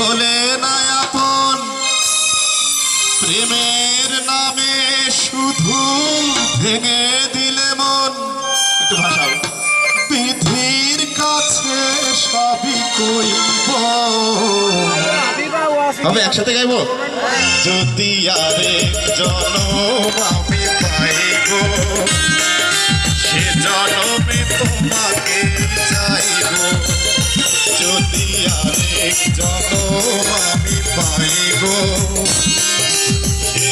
হলে না আপন প্রেমের নামে শুধু ভেঙে দিলে মন। একটু ভাষাও। বিধির কাছে সবই কইব। হবে একসাথে গাইবো? যদি আরে জনম আমি পাইব সে জনমে তোমাকে চাইব। যদি আরেক জনম আমি পাইব। সে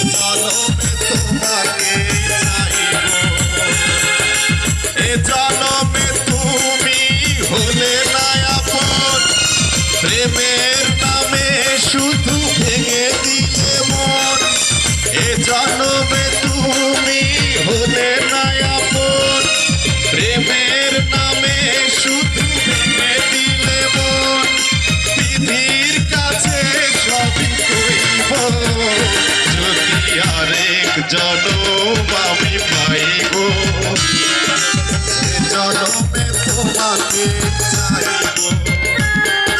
জনম আমি পাইব জনমে তোমাকে চাইব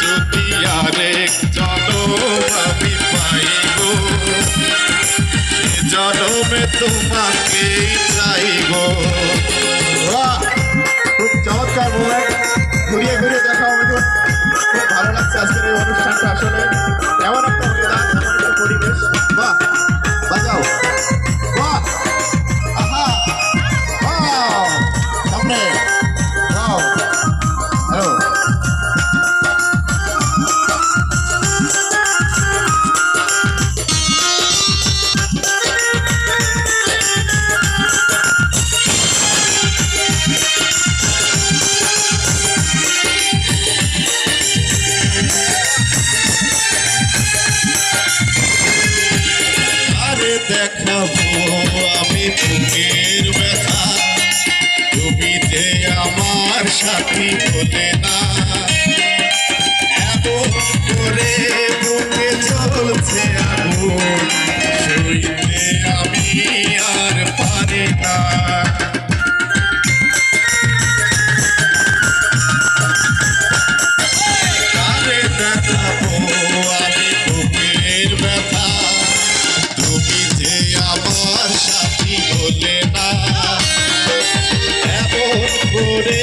যদি আরেক জনম আমি পাইব জনমে তোমাকে চাইব! খুব চমৎকার মোমেন্ট ঘুরিয়ে ঘুরিয়ে দেখা আমাকে খুব ভালো লাগছে আজকের এই অনুষ্ঠানটা আসলে। এমন একটা অনুষ্ঠান এমন একটা পরিবেশ। বাহ! দেখাবো আমি বুকের ব্যথা। তুমি যে আমার সাথী বলে না। করে